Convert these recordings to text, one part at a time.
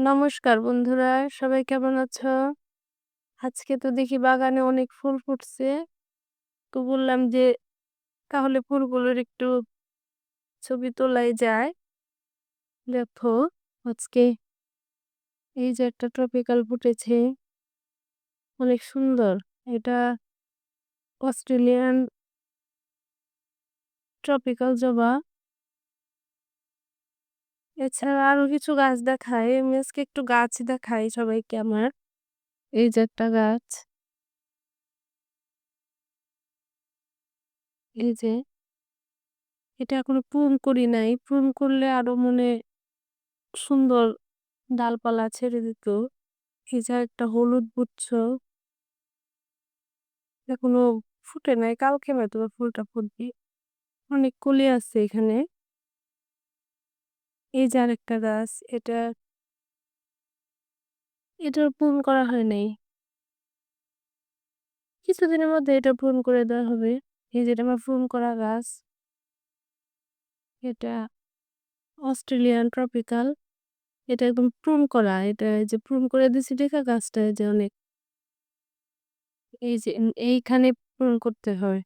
নমস্কার বন্ধুরা, সবাই কেমন আছো? আজকে তো দেখি বাগানে অনেক ফুল ফুটছে। তো বললাম যে, তাহলে ফুলগুলোর একটু ছবি তোলাই যায়। দেখো, আজকে এই যে একটা ট্রপিক্যাল ফুটেছে। অনেক সুন্দর। এটা অস্ট্রেলিয়ান ট্রপিক্যাল জবা। এছাড়া আরও কিছু গাছ দেখায় আমি আজকে একটু গাছ দেখাই সবাইকে আমার। এই যে একটা গাছ। এই যে। এটা এখনও প্রুন করি নাই। প্রুন করলে আরও মনে সুন্দর ডালপালা ছেড়ে দিত। এই যে একটা হলুদ গুচ্ছ। এখনও ফুটে নাই। কালকে হয়তো ফুলটা ফুটবে। অনেক কলি আছে এখানে। এই যে আরেকটা গাছ এটা এটার পূরণ করা হয় নাই। কিছুদিনের মধ্যে এটা পূরণ করে দেওয়া হবে। এই যেটা আমার পূরণ করা গাছ এটা অস্ট্রেলিয়ান ট্রপিক্যাল, এটা একদম প্রুন করা, এটা যে প্রুন করে দিছি দেখা গাছটা যে অনেক। এই যে এইখানে পূরণ করতে হয়।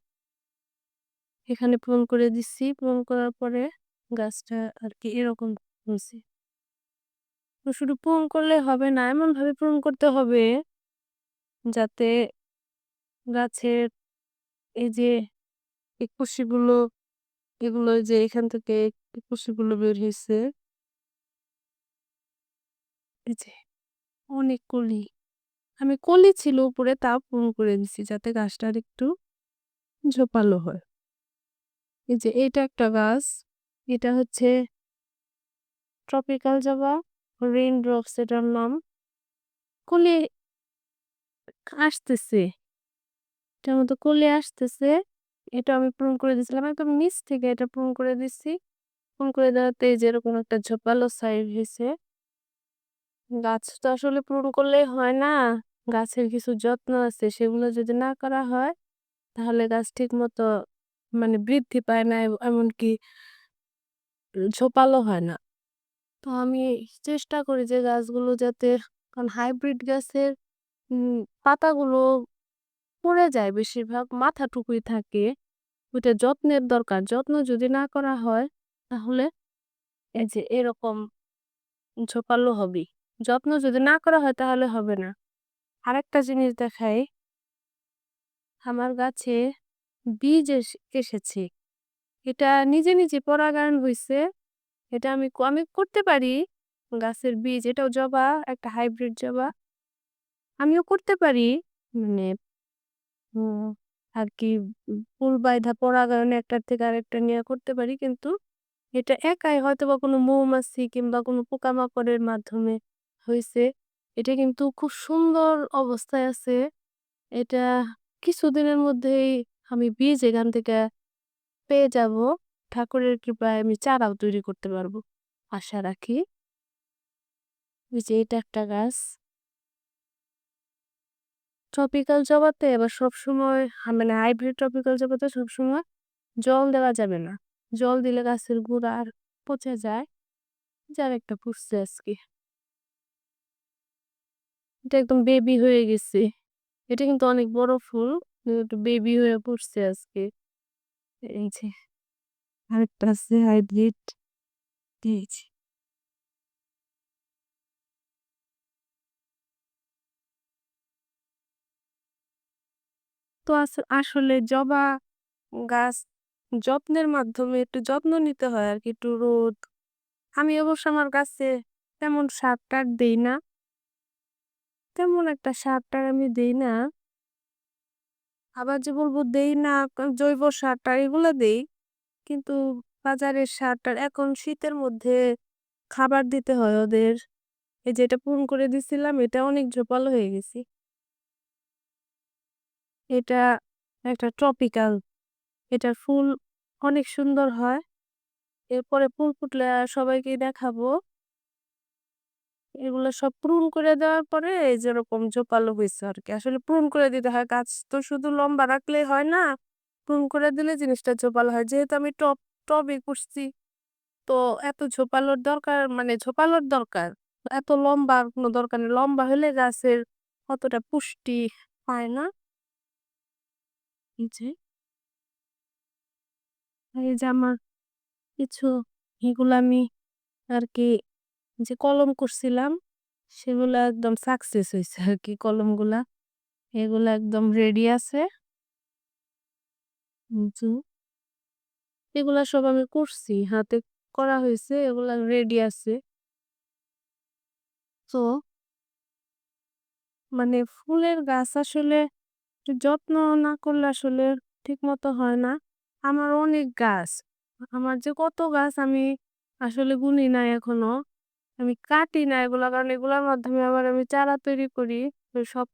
এখানে পূরণ করে দিচ্ছি, পূরণ করার পরে গাছটা আর কি এরকম হয়েছে তো শুধু পূরণ করলে হবে না এমন ভাবে পূরণ করতে হবে যাতে গাছের এই যে কুশিগুলো এগুলো যে এখান থেকে কুশিগুলো বের হয়েছে, এই যে অনেক কলি। আমি কলি ছিল উপরে, তাও পূরণ করে দিছি যাতে গাছটা আর একটু ঝোপালো হয়। এই যে এটা একটা গাছ। এটা হচ্ছে ট্রপিক্যাল জবা রেইন ড্রপস এটার নাম। কলি আসতেছে। এটার মতো কলি আসতেছে। এটা আমি পূরণ করে দিছিলাম একদম নিচ থেকে এটা পূরণ করে দিচ্ছি পূরণ করে দেওয়াতে যেরকম একটা ঝোপালো সাইজ হয়েছে। গাছ তো আসলে পূরণ করলেই হয় না। গাছের কিছু যত্ন আছে, সেগুলো যদি না করা হয়, তাহলে গাছ ঠিক মতো মানে বৃদ্ধি পায় না এমনকি ঝোপালো হয় না। তো আমি চেষ্টা করি যে গাছগুলো যাতে, কারণ হাইব্রিড গাছের পাতাগুলো পড়ে যায় বেশিরভাগ, মাথাটুকুই থাকে। ওইটা যত্নের দরকার। যত্ন যদি না করা হয়, তাহলে এই যে এরকম ঝোপালো হবে যত্ন যদি না করা হয়, তাহলে হবে না। আরেকটা জিনিস দেখাই। আমার গাছে বীজ এসেছে। এটা নিজে নিজে পরাগায়ন হয়েছে এটা আমি আমি করতে পারি গাছের বীজ, এটাও জবা, একটা হাইব্রিড জবা। আমিও করতে পারি মানে আর কি, ফুল বাইধা পরাগায়নে একটার থেকে আরেকটা নিয়ে করতে পারি, কিন্তু এটা একাই হয়তো বা কোনো মৌমাছি কিংবা কোনো পোকামাকড়ের মাধ্যমে হয়েছে এটা কিন্তু খুব সুন্দর অবস্থায় আছে। এটা কিছুদিনের মধ্যেই আমি বীজ এখান থেকে পেয়ে যাব। ঠাকুরের কৃপায় আমি চারাও তৈরি করতে পারব। আশা রাখি। যে এটা একটা গাছ। ট্রপিক্যাল জবাতে এবার সবসময় মানে হাইব্রিড ট্রপিক্যাল জবাতে সবসময় জল দেওয়া যাবে না। জল দিলে গাছের গুঁড়া আর পচে যায়। যার একটা পুষছে আজকে। এটা একদম বেবি হয়ে গেছে। এটা কিন্তু অনেক বড় ফুল বেবি হয়ে পড়ছে আজকে। এই যে আরেকটা আছে হাইব্রিড দিয়েছি তো আসলে জবা গাছ যত্নের মাধ্যমে একটু যত্ন নিতে হয় আর কি, একটু রোদ। আমি অবশ্য আমার গাছে তেমন সার টার দিই না। তেমন একটা সার টার আমি দিই না। আবার যে বলব দেই না জৈব সারটা এগুলো দেই। কিন্তু বাজারের সার টার, এখন শীতের মধ্যে খাবার দিতে হয় ওদের। এই যেটা পূরণ করে দিছিলাম, এটা অনেক ঝোপালো হয়ে গেছি। এটা একটা ট্রপিক্যাল, এটার ফুল অনেক সুন্দর হয়। এরপরে ফুল ফুটলে সবাইকে দেখাবো। এগুলো সব পূরণ করে দেওয়ার পরে এই যেরকম জোপালো হয়েছে আর কি আসলে পূরণ করে দিতে হয়, গাছ তো শুধু লম্বা রাখলেই হয় না। পূরণ করে দিলে জিনিসটা ঝোপালো হয়। যেহেতু আমি টপ, টবে করছি, তো এত ঝোপালোর দরকার মানে ঝোপালোর দরকার, এত লম্বা কোনো দরকার নেই। লম্বা হলে গাছের অতটা পুষ্টি পায় না। যে এই যে আমার কিছু এগুলো আমি আর কি যে কলম করছিলাম, সেগুলো একদম সাকসেস হয়েছে আর কি কলমগুলা। এগুলো একদম রেডি আছে। এগুলা সব আমি করছি, হাতে করা হয়েছে এগুলা রেডি আছে। তো মানে ফুলের গাছ আসলে যত্ন না করলে আসলে ঠিক মতো হয় না। আমার অনেক গাছ, আমার যে কত গাছ আমি আসলে গুনি নাই এখনও। আমি কাটি না এগুলা, কারণ এগুলার মাধ্যমে আবার আমি চারা তৈরি করি। তো সব,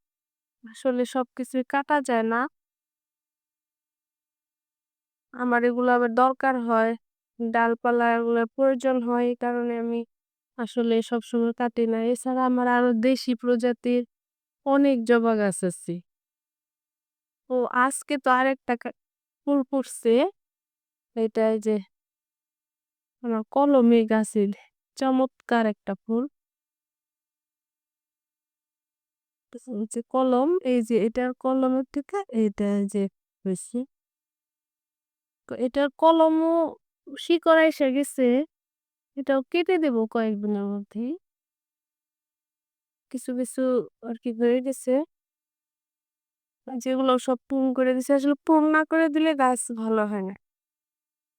আসলে সবকিছুই কাটা যায় না। আমার এগুলো আবার দরকার হয়, ডালপালা এগুলোর প্রয়োজন হয় এই কারণে আমি আসলে সবসময় কাটি না। এছাড়া আমার আরও দেশি প্রজাতির অনেক জবা গাছ আছে। ও, আজকে তো আরেকটা ফুল ফুটছে। এটা এই যে, আমার কলমে গাছের চমৎকার একটা ফুল। যে কলম, এই যে এটার কলমের থেকে এটা যে হয়েছে এটার কলমও শিকড় এসে গেছে। এটাও কেটে দেব কয়েকদিনের মধ্যে কিছু কিছু আর কি হয়ে গেছে। যেগুলো সব পুং করে দিছে। আসলে পুং না করে দিলে গাছ ভালো হয় না।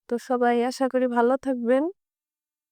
তো সবাই আশা করি ভালো থাকবেন।